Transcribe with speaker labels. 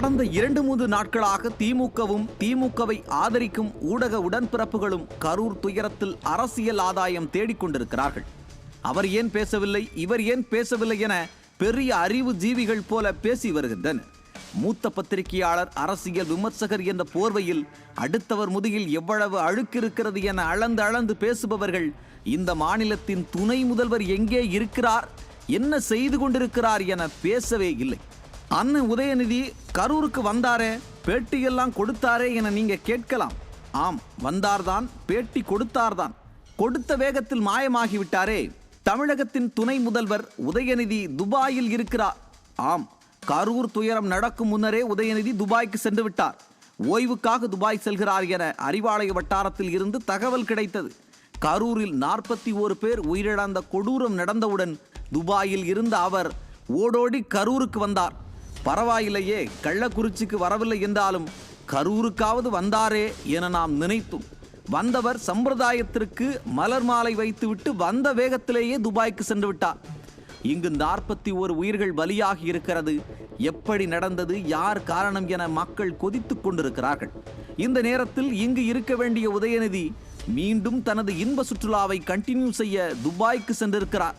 Speaker 1: கடந்த இரண்டு மூன்று நாட்களாக திமுகவும் திமுகவை ஆதரிக்கும் ஊடக உடன்பிறப்புகளும் கரூர் துயரத்தில் அரசியல் ஆதாயம் தேடிக்கொண்டிருக்கிறார்கள் அவர் ஏன் பேசவில்லை இவர் ஏன் பேசவில்லை என பெரிய அறிவு ஜீவிகள் போல பேசி வருகின்றனர். மூத்த பத்திரிகையாளர் அரசியல் விமர்சகர் என்ற போர்வையில் அடுத்தவர் முதுகில் எவ்வளவு அழுக்கு இருக்கிறது என அளந்து அளந்து பேசுபவர்கள் இந்த மாநிலத்தின் துணை முதல்வர் எங்கே இருக்கிறார் என்ன செய்து கொண்டிருக்கிறார் என பேசவே இல்லை. அண்ணன் உதயநிதி கரூருக்கு வந்தாரே பேட்டியெல்லாம் கொடுத்தாரே என நீங்க கேட்கலாம். ஆம் வந்தார்தான் பேட்டி கொடுத்தார்தான். கொடுத்த வேகத்தில் மாயமாகிவிட்டாரே. தமிழகத்தின் துணை முதல்வர் உதயநிதி துபாயில் இருக்கிறார். ஆம் கரூர் துயரம் நடக்கும் முன்னரே உதயநிதி துபாய்க்கு சென்று விட்டார். ஓய்வுக்காக துபாய் செல்கிறார் என அறிவாலய வட்டாரத்தில் இருந்து தகவல் கிடைத்தது. கரூரில் நாற்பத்தி ஓரு பேர் உயிரிழந்த கொடூரம் நடந்தவுடன் துபாயில் இருந்த அவர் ஓடோடி கரூருக்கு வந்தார். பரவாயில்லையே கள்ளக்குறிச்சிக்கு வரவில்லை என்றாலும் கரூருக்காவது வந்தாரே என நாம் நினைத்தோம். வந்தவர் சம்பிரதாயத்திற்கு மலர் மாலை வைத்துவிட்டு வந்த வேகத்திலேயே துபாய்க்கு சென்று விட்டார். இங்கு நாற்பத்தி ஒரு உயிர்கள் பலியாகி இருக்கிறது. எப்படி நடந்தது யார் காரணம் என மக்கள் கொதித்து கொண்டிருக்கிறார்கள். இந்த நேரத்தில் இங்கு இருக்க வேண்டிய உதயநிதி மீண்டும் தனது இன்ப சுற்றுலாவை கண்டினியூ செய்ய துபாய்க்கு சென்றிருக்கிறார்.